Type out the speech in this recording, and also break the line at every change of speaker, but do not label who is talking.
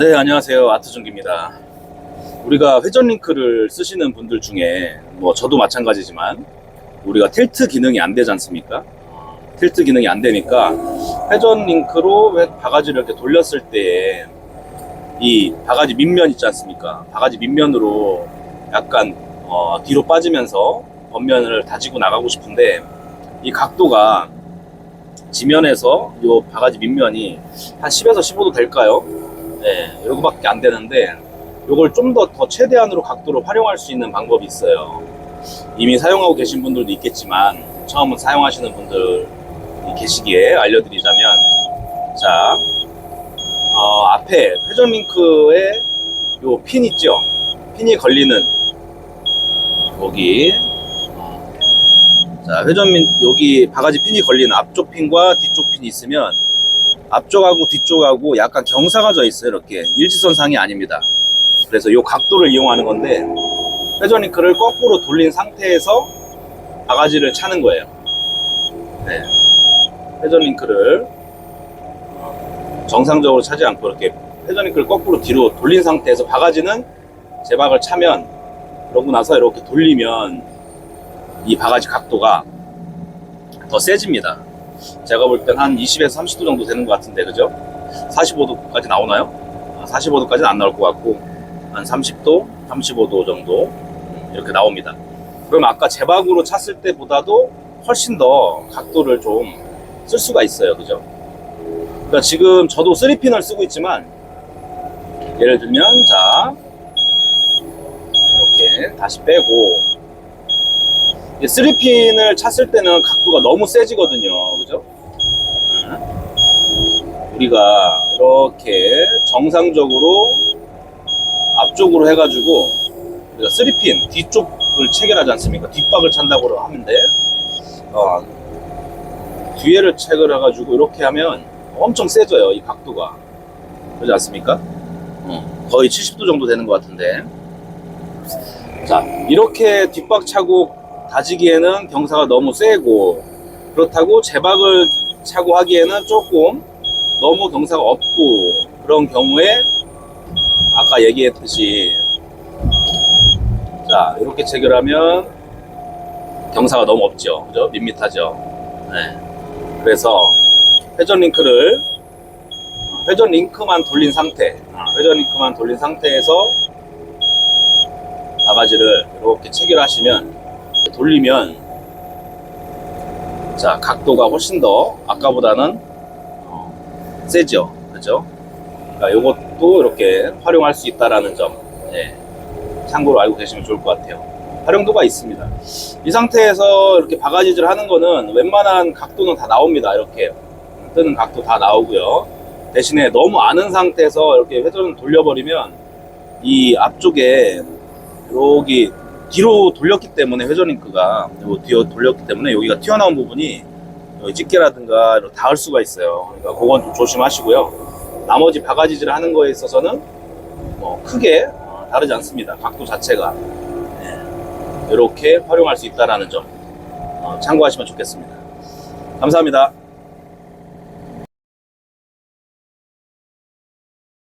네, 안녕하세요. 아트중기입니다. 우리가 회전 링크를 쓰시는 분들 중에, 뭐, 저도 마찬가지지만, 우리가 틸트 기능이 안 되지 않습니까? 틸트 기능이 안 되니까, 회전 링크로 왜 바가지를 이렇게 돌렸을 때, 이 바가지 밑면 있지 않습니까? 바가지 밑면으로 약간, 어, 뒤로 빠지면서 겉면을 다지고 나가고 싶은데, 이 각도가 지면에서 이 바가지 밑면이 한 10에서 15도 될까요? 네, 요거밖에 안 되는데 요걸 좀 더 더 최대한으로 각도로 활용할 수 있는 방법이 있어요. 이미 사용하고 계신 분들도 있겠지만 처음 사용하시는 분들이 계시기에 알려드리자면 자 어, 앞에 회전 링크에 요 핀 있죠? 핀이 걸리는 여기 어, 자 회전 민 여기 바가지 핀이 걸리는 앞쪽 핀과 뒤쪽 핀이 있으면 앞쪽하고 뒤쪽하고 약간 경사가 져 있어요. 이렇게 일지선상이 아닙니다. 그래서 이 각도를 이용하는 건데 회전 링크를 거꾸로 돌린 상태에서 바가지를 차는 거예요. 네. 회전 링크를 어, 정상적으로 차지 않고 이렇게 회전 링크를 거꾸로 뒤로 돌린 상태에서 바가지는 제박을 차면 그러고 나서 이렇게 돌리면 이 바가지 각도가 더 세집니다. 제가 볼 땐 한 20에서 30도 정도 되는 것 같은데, 그죠? 45도까지 나오나요? 45도까지는 안 나올 것 같고, 한 30도, 35도 정도, 음, 이렇게 나옵니다. 그럼 아까 제박으로 찼을 때보다도 훨씬 더 각도를 좀 쓸 수가 있어요. 그죠? 그러니까 지금 저도 3핀을 쓰고 있지만, 예를 들면, 자, 이렇게 다시 빼고, 3핀을 찼을 때는 각도가 너무 세지거든요. 그죠? 음. 우리가 이렇게 정상적으로 앞쪽으로 해가지고 우리가 3핀 뒤쪽을 체결하지 않습니까? 뒷박을 찬다고 하면 돼. 어, 뒤에를 체결해가지고 이렇게 하면 엄청 세져요. 이 각도가. 그렇지 않습니까? 어, 거의 70도 정도 되는 것 같은데. 자, 이렇게 뒷박 차고 다지기에는 경사가 너무 세고 그렇다고 제박을 차고 하기에는 조금 너무 경사가 없고 그런 경우에 아까 얘기했듯이 자 이렇게 체결하면 경사가 너무 없죠. 그죠? 밋밋하죠. 네. 그래서 회전 링크를 회전 링크만 돌린 상태 아, 회전 링크만 돌린 상태에서 바가지를 이렇게 체결하시면 돌리면 자 각도가 훨씬 더 아까보다는 어, 세죠. 그죠? 그러니까 이것도 이렇게 활용할 수 있다라는 점 예, 참고로 알고 계시면 좋을 것 같아요. 활용도가 있습니다. 이 상태에서 이렇게 바가지질 하는 거는 웬만한 각도는 다 나옵니다. 이렇게 뜨는 각도 다 나오고요. 대신에 너무 아는 상태에서 이렇게 회전을 돌려버리면 이 앞쪽에 여기 뒤로 돌렸기 때문에 회전링크가 뒤로 돌렸기 때문에 여기가 튀어나온 부분이 집게라든가 닿을 수가 있어요. 그러니까 그건 좀 조심하시고요. 나머지 바가지질 하는 거에 있어서는 뭐 크게 어, 다르지 않습니다. 각도 자체가 네. 이렇게 활용할 수 있다라는 점 어, 참고하시면 좋겠습니다. 감사합니다.